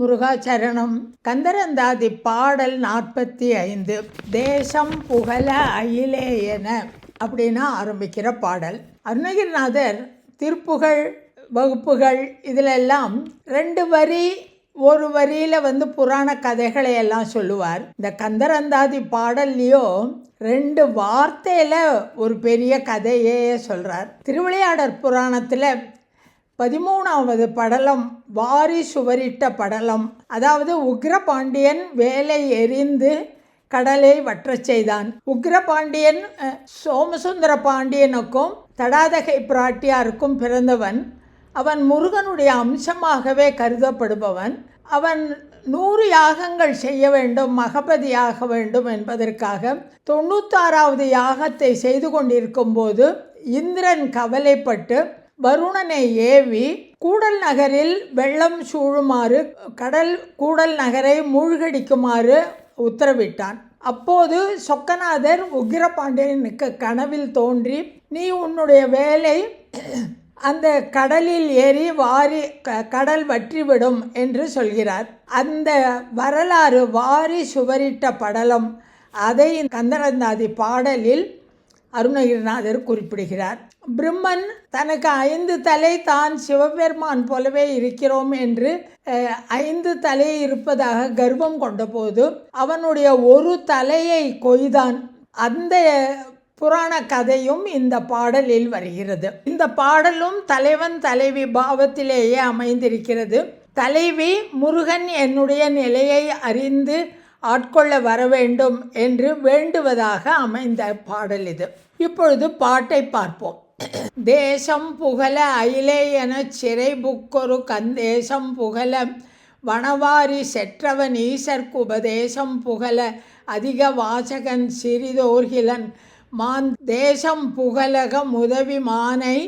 முருகாச்சரணம். கந்தரந்தாதி பாடல் நாற்பத்தி ஐந்து தேசம் புகழ அயிலே என அப்படின்னு ஆரம்பிக்கிற பாடல். அருணகிரிநாதர் திருப்புகழ் வகுப்புகள் இதிலெல்லாம் ரெண்டு வரி ஒரு வரியில் வந்து புராண கதைகளை எல்லாம் சொல்லுவார். இந்த கந்தரந்தாதி பாடல்லையோ ரெண்டு வார்த்தையில் ஒரு பெரிய கதையே சொல்கிறார் திருவிளையாடற் புராணத்தில் பதிமூணாவது படலம் வாரி சுவரிட்ட படலம். அதாவது உக்ரபாண்டியன் வேலை எரிந்து கடலை வற்றச் செய்தான். உக்ரபாண்டியன் சோமசுந்தர பாண்டியனுக்கும் தடாதகை பிராட்டியாருக்கும் பிறந்தவன். அவன் முருகனுடைய அம்சமாகவே கருதப்படுபவன். அவன் நூறு யாகங்கள் செய்ய வேண்டும் மகபதியாக வேண்டும் என்பதற்காக தொண்ணூத்தாறாவது யாகத்தை செய்து கொண்டிருக்கும் போது இந்திரன் கவலைப்பட்டு வருணனை ஏவி கூடல் நகரில் வெள்ளம் சூழுமாறு கடல் கூடல் நகரை மூழ்கடிக்குமாறு உத்தரவிட்டான். அப்போது சொக்கநாதர் உக்கிரபாண்டியனுக்கு கனவில் தோன்றி நீ உன்னுடைய வேலை அந்த கடலில் ஏறி வாரி க- கடல் வற்றிவிடும் என்று சொல்கிறார். அந்த வரலாறு வாரி சுவரிட்ட படலம் அதை கந்தரந்தாதி பாடலில் அருணகிரிநாதர் குறிப்பிடுகிறார் பிரம்மன் தனக்கு ஐந்து தலை தான் சிவபெருமான் போலவே இருக்கிறோம் என்று ஐந்து தலை இருப்பதாக கர்வம் கொண்டபோது அவனுடைய ஒரு தலையை கொய்தான். அந்த புராண கதையும் இந்த பாடலில் வருகிறது. இந்த பாடலும் தலைவன் தலைவி பாவத்திலேயே அமைந்திருக்கிறது. தலைவி முருகன் என்னுடைய நிலையை அறிந்து ஆட்கொள்ள வர வேண்டும் என்று வேண்டுவதாக அமைந்த பாடல் இது. இப்பொழுது பாட்டை பார்ப்போம். தேசம் புகழ அயிலே என சிறை புக்கொரு கந்தேசம் புகழ வனவாரி செற்றவன் ஈசர்க்கு உபதேசம் புகழ அதிக வாசகன் சிறிதோர்கிலன் மான் தேசம் புகழக உதவி மானை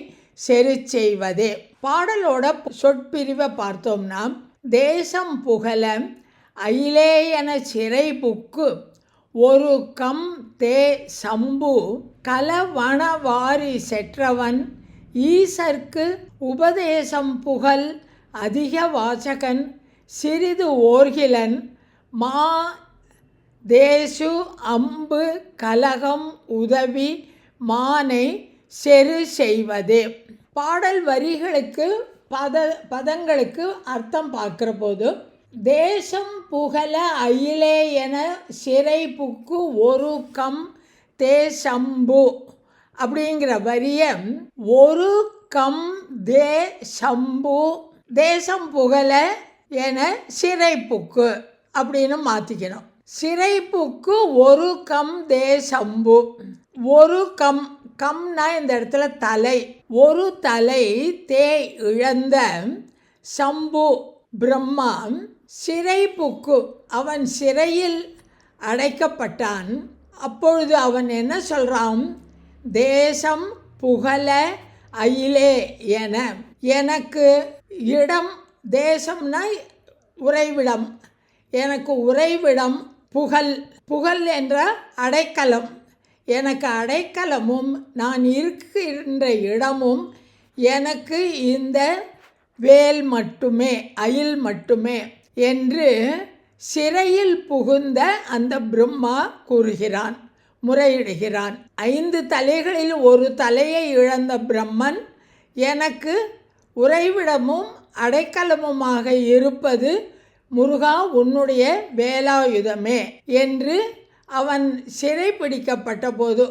செரு செய்வதே. பாடலோட சொற்பிரிவை பார்த்தோம்னா தேசம் புகழ அயிலேயன சிறை புக்கு. ஒரு கம் தே சம்பு. கலவணவாரி செற்றவன். ஈசர்க்கு உபதேசம் புகழ் அதிக வாசகன். சிறிது ஓர்கிலன். மா தேசு அம்பு கலகம் உதவி மானை செரு செய்வதே. பாடல் வரிகளுக்கு பத பதங்களுக்கு அர்த்தம் பார்க்குற போது தேசம் புகழ அயிலே என சிறை புக்கு ஒரு கம் தேசம்பு அப்படிங்கிற வரிய ஒரு கம் தே சம்பு தேசம் புகழ என சிறைப்புக்கு அப்படின்னு மாற்றிக்கணும் சிறைப்புக்கு ஒரு கம் தே சம்பு. ஒரு கம் கம்னா இந்த இடத்துல தலை. ஒரு தலை தே இழந்த சம்பு பிரம்மா சிறைப்புக்கு அவன் சிறையில் அடைக்கப்பட்டான். அப்பொழுது அவன் என்ன சொல்கிறான் தேசம் புகழ அயிலே என. எனக்கு இடம் தேசம்னா உறைவிடம். எனக்கு உறைவிடம் புகழ். புகழ் என்ற அடைக்கலம். எனக்கு அடைக்கலமும் நான் இருக்கின்ற இடமும் எனக்கு இந்த வேல் மட்டுமே அயில் மட்டுமே. என்று சிறையில் புகுந்த அந்த பிரம்மா கூறுகிறான் முறையிடுகிறான். ஐந்து தலைகளில் ஒரு தலையை இழந்த பிரம்மன் எனக்கு உறைவிடமும் அடைக்கலமுமாக இருப்பது முருகா உன்னுடைய வேலாயுதமே என்று அவன் சிறை பிடிக்கப்பட்ட போது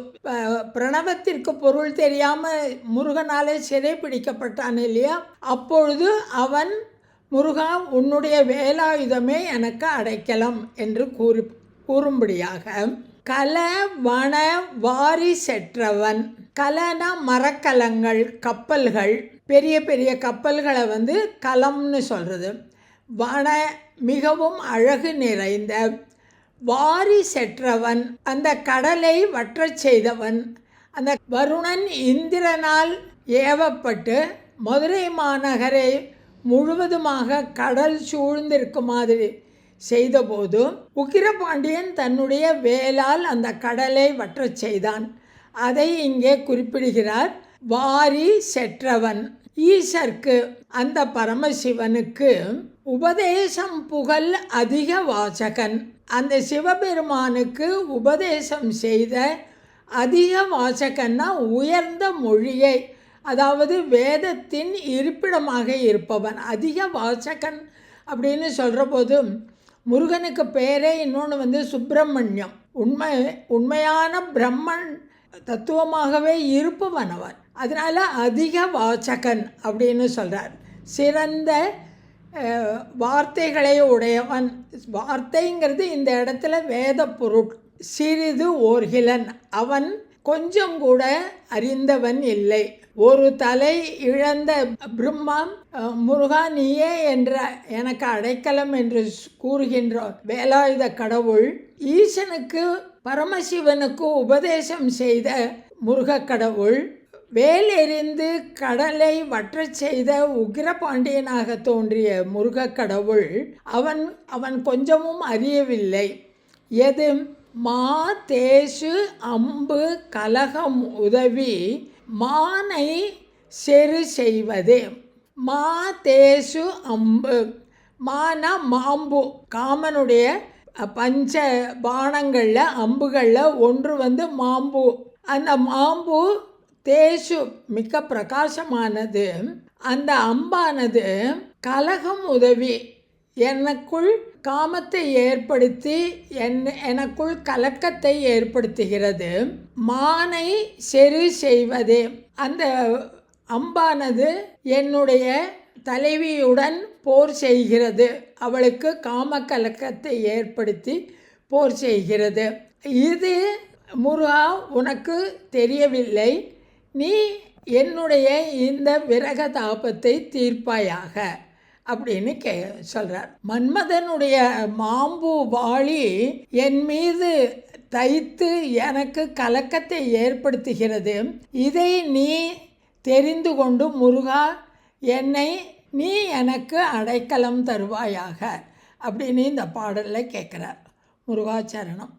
பிரணவத்திற்கு பொருள் தெரியாமல் முருகனாலே சிறை பிடிக்கப்பட்டான் இல்லையா? அப்பொழுது அவன் முருகா உன்னுடைய வேலாயுதமே எனக்கு அடைக்கலம் என்று கூறி கூறும்படியாக கல வன வாரி செற்றவன். கலனா மரக்கலங்கள் கப்பல்கள் பெரிய பெரிய கப்பல்களை வந்து கலம்னு சொல்கிறது வன மிகவும் அழகு நிறைந்த வாரி செற்றவன். அந்த கடலை வற்றச் செய்தவன். அந்த வருணன் இந்திரனால் ஏவப்பட்டு மதுரை மாநகரை முழுவதுமாக கடல் சூழ்ந்திருக்கும் மாதிரி செய்தபோது உக்கிரபாண்டியன் தன்னுடைய வேலால் அந்த கடலை வற்றச் செய்தான். அதை இங்கே குறிப்பிடுகிறார் வாரி செற்றவன். ஈசர்க்கு அந்த பரமசிவனுக்கு உபதேசம் புகழ் அதிக வாசகன். அந்த சிவபெருமானுக்கு உபதேசம் செய்த அதிக வாசகன்னா உயர்ந்த மொழியை அதாவது வேதத்தின் இருப்பிடமாக இருப்பவன் அதிக வாசகன் அப்படின்னு சொல்கிற போது முருகனுக்கு பேரே இன்னொன்று வந்து சுப்பிரமணியம். உண்மை உண்மையான பிரம்மன் தத்துவமாகவே இருப்பவன் அவன். அதனால் அதிக வாசகன் அப்படின்னு சொல்கிறார் சிறந்த வார்த்தைகளை உடையவன். வார்த்தைங்கிறது இந்த இடத்துல வேத பொருள். சிறிது ஓர்கிலன். அவன் கொஞ்சம் கூட அறிந்தவன் இல்லை. ஒரு தலை இழந்த பிரம்மம் முருகா நீயே என்ற எனக்கு அடைக்கலம் என்று கூறுகின்ற வேலாயுத கடவுள் ஈசனுக்கு பரமசிவனுக்கு உபதேசம் செய்த முருக கடவுள் வேல் எறிந்து கடலை வற்றச் செய்த உக்கிரபாண்டியனாக தோன்றிய முருகக் கடவுள் அவன் அவன் கொஞ்சமும் அறியவில்லை. எது? மா தேசு அம்பு கலகம் உதவி மானை செரு செய்வது. மா தேசு அம்பு. மானா மாம்பு. காமனுடைய பஞ்ச பானங்களில் அம்புகளில் ஒன்று வந்து மாம்பு. அந்த மாம்பு தேசு மிக்க பிரகாசமானது. அந்த அம்பானது கலகம் உதவி. எனக்குள் காமத்தை ஏற்படுத்தி என் எனக்குள் கலக்கத்தை ஏற்படுத்துகிறது. மானை செரு செய்வதே. அந்த அம்பானது என்னுடைய தலைவியுடன் போர் செய்கிறது. அவளுக்கு காம கலக்கத்தை ஏற்படுத்தி போர் செய்கிறது. இது முருகா உனக்கு தெரியவில்லை. நீ என்னுடைய இந்த விரக தாபத்தை தீர்ப்பாயாக. அப்படின்னு கே சொல்கிறார் மன்மதனுடைய மாம்பு வாளி என் மீது தைத்து எனக்கு கலக்கத்தை ஏற்படுத்துகிறது. இதை நீ தெரிந்து கொண்டு முருகா என்னை நீ எனக்கு அடைக்கலம் தருவாயாக அப்படின்னு இந்த பாடலில் கேட்குறார். முருகாச்சரணம்.